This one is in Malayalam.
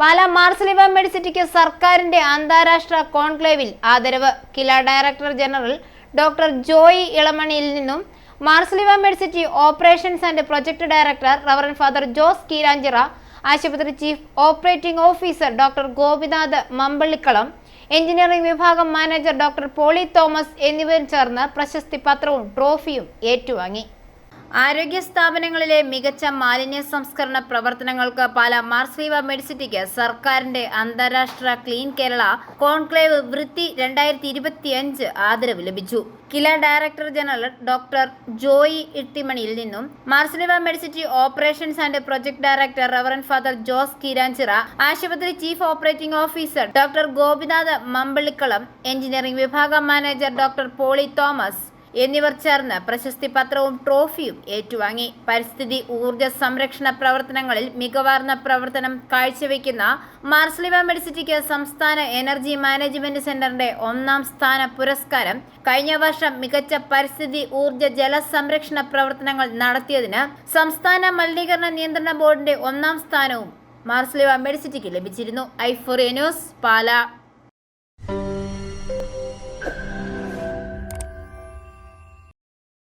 പാലാ മാർസലിവ മെഡിസിറ്റിക്ക് സർക്കാരിന്റെ അന്താരാഷ്ട്ര കോൺക്ലേവിൽ ആദരവ്. Kila director general doctor Joy ഇളമണിയിൽ നിന്നും Marsleeva medicity operations and project director reverend father Jose Keeranchira ആശുപത്രി chief operating officer doctor Gopinath Mampallikkalam engineering വിഭാഗം മാനേജർ ഡോക്ടർ പോളി തോമസ് എന്നിവരും ചേർന്ന് പ്രശസ്തി പത്രവും ട്രോഫിയും ഏറ്റുവാങ്ങി. ആരോഗ്യ സ്ഥാപനങ്ങളിലെ മികച്ച മാലിന്യ സംസ്കരണ പ്രവർത്തനങ്ങൾക്ക് പാല മാർസീവ മെഡിസിറ്റിക്ക് സർക്കാരിന്റെ അന്താരാഷ്ട്ര ക്ലീൻ കേരള കോൺക്ലേവ് വൃത്തി രണ്ടായിരത്തി ഇരുപത്തിയഞ്ച് ആദരവ് ലഭിച്ചു. Kila director general doctor Joy ഇട്ടിമണിയിൽ നിന്നും Marsleeva medicity operations and project director reverend father Jose Keeranchira ആശുപത്രി chief operating officer doctor Gopinath Mampallikkalam engineering വിഭാഗം മാനേജർ ഡോക്ടർ പോളി തോമസ് എന്നിവർ ചേർന്ന് പ്രശസ്തി പത്രവും ട്രോഫിയും ഏറ്റുവാങ്ങി. പരിസ്ഥിതി ഊർജ സംരക്ഷണ പ്രവർത്തനങ്ങളിൽ മികവാർന്ന പ്രവർത്തനം കാഴ്ചവെക്കുന്ന മാർസ്ലിവ മെഡിസിറ്റിക്ക് സംസ്ഥാന എനർജി മാനേജ്മെന്റ് സെന്ററിന്റെ ഒന്നാം സ്ഥാന പുരസ്കാരം കഴിഞ്ഞ വർഷം മികച്ച പരിസ്ഥിതി ഊർജ ജല സംരക്ഷണ പ്രവർത്തനങ്ങൾ നടത്തിയതിന് സംസ്ഥാന മലിനീകരണ നിയന്ത്രണ ബോർഡിന്റെ ഒന്നാം സ്ഥാനവും മാർസ്ലിവ മെഡിസിറ്റിക്ക് ലഭിച്ചിരുന്നു. ഐഫോറിയ ന്യൂസ് പാല.